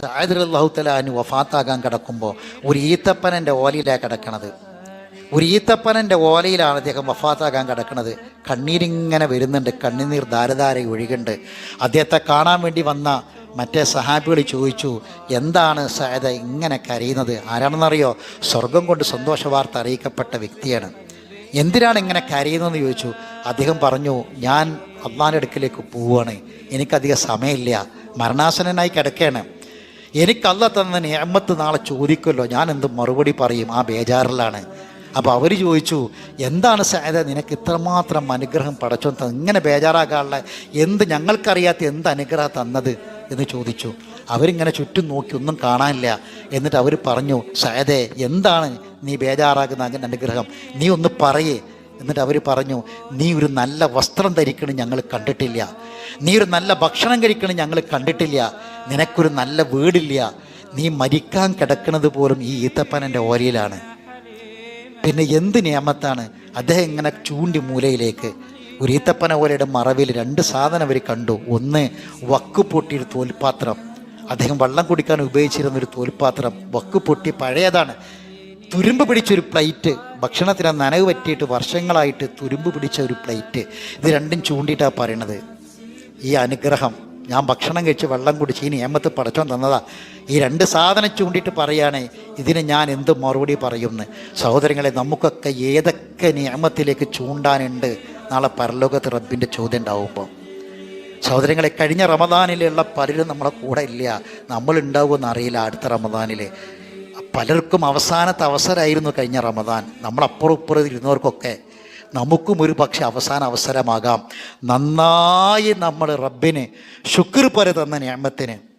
Zayed വഫാത്താകാൻ കിടക്കുമ്പോൾ ഒരു ഈത്തപ്പനന്റെ ഓലയിലാണ് കിടക്കണത്. ഒരു ഈത്തപ്പനന്റെ ഓലയിലാണ് അദ്ദേഹം വഫാത്താകാൻ കിടക്കണത്. കണ്ണീരിങ്ങനെ വരുന്നുണ്ട്. കണ്ണുനീർ ധാരധാര ഒഴുകുന്നുണ്ട്. അദ്ദേഹത്തെ കാണാൻ വേണ്ടി വന്ന മറ്റേ സഹാബികൾ ചോദിച്ചു എന്താണ് സയദ ഇങ്ങനെ കരയുന്നത്? ആരാണെന്നറിയോ? സ്വർഗം കൊണ്ട് സന്തോഷ വാർത്ത അറിയിക്കപ്പെട്ട വ്യക്തിയാണ്. എന്തിനാണ് ഇങ്ങനെ കരയുന്നതെന്ന് ചോദിച്ചു. അദ്ദേഹം പറഞ്ഞു ഞാൻ അള്ളാന്റെ അടുക്കിലേക്ക് പോവുകയാണ് എനിക്കധികം സമയമില്ല. മരണാസനനായി കിടക്കുകയാണ് എനിക്ക് അല്ല തന്ന നിയമത്ത് നാളെ ചോദിക്കുമല്ലോ. ഞാൻ എന്ത് മറുപടി പറയും? ആ ബേജാറിലാണ്. അപ്പോൾ അവർ ചോദിച്ചു എന്താണ് സായത നിനക്ക് ഇത്രമാത്രം അനുഗ്രഹം പടച്ചോ ഇങ്ങനെ ബേജാറാകാനുള്ള എന്ത് ഞങ്ങൾക്കറിയാത്ത എന്ത് അനുഗ്രഹം തന്നത്? എന്ന് ചോദിച്ചു. അവരിങ്ങനെ ചുറ്റും നോക്കി ഒന്നും കാണാനില്ല. എന്നിട്ട് അവർ പറഞ്ഞു സായതെ എന്താണ് നീ ബേജാറാകുന്ന അങ്ങനെ അനുഗ്രഹം? നീ ഒന്ന് പറയേ. എന്നിട്ട് അവർ പറഞ്ഞു നീ ഒരു നല്ല വസ്ത്രം ധരിക്കണം ഞങ്ങൾ കണ്ടിട്ടില്ല. നീ ഒരു നല്ല ഭക്ഷണം കഴിക്കണം ഞങ്ങൾ കണ്ടിട്ടില്ല. നിനക്കൊരു നല്ല വീടില്ല. നീ മരിക്കാൻ കിടക്കുന്നത് പോലും ഈ ഈത്തപ്പനന്റെ ഓരയിലാണ്. പിന്നെ എന്ത് നിയമത്താണ്? അദ്ദേഹം ഇങ്ങനെ ചൂണ്ടി മൂലയിലേക്ക് ഒരു ഈത്തപ്പന ഓലയുടെ മറവിൽ രണ്ട് സാധനം അവർ കണ്ടു. ഒന്ന് വക്ക് പൊട്ടിയൊരു തോൽപാത്രം. അദ്ദേഹം വെള്ളം കുടിക്കാൻ ഉപയോഗിച്ചിരുന്ന ഒരു തോൽപാത്രം. വക്ക് പൊട്ടി പഴയതാണ്. തുരുമ്പ് പിടിച്ചൊരു പ്ലേറ്റ്. ഭക്ഷണത്തിന് നനവ് പറ്റിയിട്ട് വർഷങ്ങളായിട്ട് തുരുമ്പ് പിടിച്ച ഒരു പ്ലേറ്റ്. ഇത് രണ്ടും ചൂണ്ടിയിട്ടാണ് പറയണത്. ഈ അനുഗ്രഹം. ഞാൻ ഭക്ഷണം കഴിച്ച് വെള്ളം കുടിച്ച് ഈ നിയമത്ത് പടച്ചോൻ തന്നതാ. ഈ രണ്ട് സാധനം ചൂണ്ടിയിട്ട് പറയുകയാണേ ഇതിന് ഞാൻ എന്ത് മറുപടി പറയുമെന്ന്. സഹോദരങ്ങളെ നമുക്കൊക്കെ ഏതൊക്കെ നിയമത്തിലേക്ക് ചൂണ്ടാനുണ്ട് നാളെ പരലോകത്ത് റബ്ബിന്റെ ചോദ്യം ഉണ്ടാവുമ്പോൾ സഹോദരങ്ങളെ കഴിഞ്ഞ റമദാനിലുള്ള പലരും നമ്മളെ കൂടെ ഇല്ല. നമ്മളുണ്ടാവുമെന്ന് അറിയില്ല അടുത്ത റമദാനിൽ പലർക്കും അവസാനത്തെ അവസരമായിരുന്നു കഴിഞ്ഞ റമദാൻ. നമ്മളപ്പുറം ഇപ്പുറം ഇരുന്നവർക്കൊക്കെ നമുക്കും ഒരു പക്ഷെ അവസാന അവസരമാകാം. നന്നായി നമ്മൾ റബ്ബിന് ശുക്ർ തന്ന നിയമത്തിന്